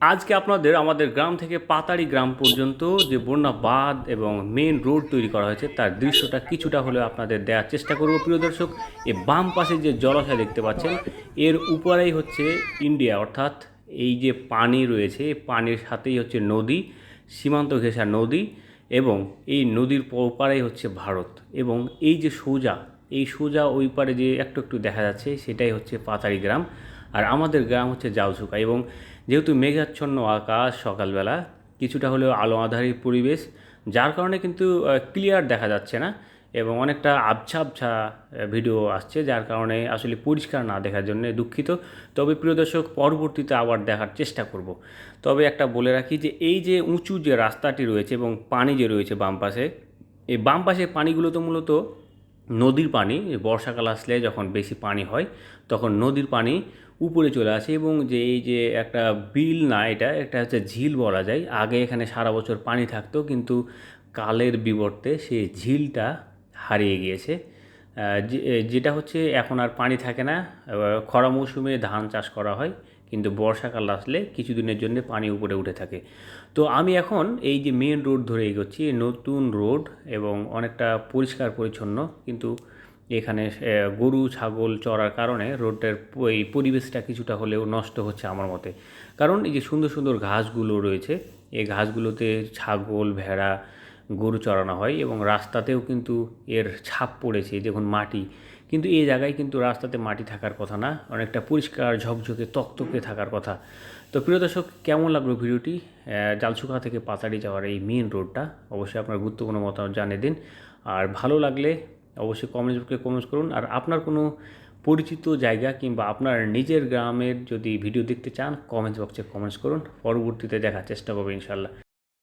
আজকে আপনাদের আমাদের গ্রাম থেকে পাতাড়ি গ্রাম পর্যন্ত যে বন্যা বাঁধ এবং মেন রোড তৈরি করা হয়েছে, তার দৃশ্যটা কিছুটা হলেও আপনাদের দেওয়ার চেষ্টা করব, প্রিয় দর্শক। এই বাম পাশে যে জলাশয় দেখতে পাচ্ছেন, এর উপরেই হচ্ছে ইন্ডিয়া অর্থাৎ এই যে পানি রয়েছে পানির সাথেই হচ্ছে নদী, সীমান্ত ঘেঁষা নদী এবং এই নদীর ওপারেই হচ্ছে ভারত এবং এই যে সোজা, এই সোজা ওই পারে যে একটু একটু দেখা যাচ্ছে, সেটাই হচ্ছে পাতাড়ি গ্রাম। আর আমাদের গ্রাম হচ্ছে জাউসুকা এবং যেহেতু মেঘাচ্ছন্ন আকাশ সকালবেলা, কিছুটা হলেও আলো আধারী পরিবেশ, যার কারণে কিন্তু ক্লিয়ার দেখা যাচ্ছে না এবং অনেকটা আবছা আবছা ভিডিও আসছে, যার কারণে আসলে পরিষ্কার না দেখার জন্য দুঃখিত। তবে প্রিয় দর্শক, পরবর্তীতে আবার দেখার চেষ্টা করব। তবে একটা বলে রাখি যে, এই যে উঁচু যে রাস্তাটি রয়েছে এবং পানি যে রয়েছে বাম পাশে, এই বাম পাশের পানিগুলো তো মূলত নদীর পানি, বর্ষাকাল আসলে যখন বেশি পানি হয়, তখন নদীর পানি উপরে চলে আসে এবং যে এই যে একটা বিল না এটা, একটা হচ্ছে ঝিল বলা যায়। আগে এখানে সারা বছর পানি থাকতো, কিন্তু কালের বিবর্তে সেই ঝিলটা হারিয়ে গিয়েছে। যেটা হচ্ছে এখন আর পানি থাকে না খরা মৌসুমে ধান চাষ করা হয়, কিন্তু বর্ষাকাল আসলে কিছুদিনের জন্য পানি উপরে উঠে থাকে। তো আমি এখন এই যে মেন রোড ধরে এগোচ্ছি, নতুন রোড এবং অনেকটা পরিষ্কার পরিচ্ছন্ন, কিন্তু এখানে গরু, ছাগল চড়ার কারণে রোডটার এই পরিবেশটা কিছুটা হলেও নষ্ট হচ্ছে আমার মতে। কারণ এই যে সুন্দর সুন্দর ঘাসগুলো রয়েছে, এই ঘাসগুলোতে ছাগল, ভেড়া গরু চড়ানো হয় এবং রাস্তাতেও কিন্তু এর ছাপ পড়েছে দেখুন মাটি। কিন্তু এই জায়গায় কিন্তু রাস্তাতে মাটি থাকার কথা না অনেকটা পরিষ্কার ঝকঝকে তকতকে থাকার কথা। তো প্রিয় দর্শক কেমন লাগল ভিডিওটি? আহ, জালসুকা থেকে পাতাড়ি যাওয়ার এই মেন রোডটা অবশ্যই আপনার গুরুত্বপূর্ণ মতামত জানিয়ে দিন। আর ভালো লাগলে অবশ্যই কমেন্ট বক্সে কমেন্টস করুন। আর আপনার কোনো পরিচিত জায়গা কিংবা আপনার নিজের গ্রামের যদি ভিডিও দেখতে চান কমেন্টস বক্সে কমেন্টস করুন। পরবর্তীতে দেখার চেষ্টা করব ইনশাল্লাহ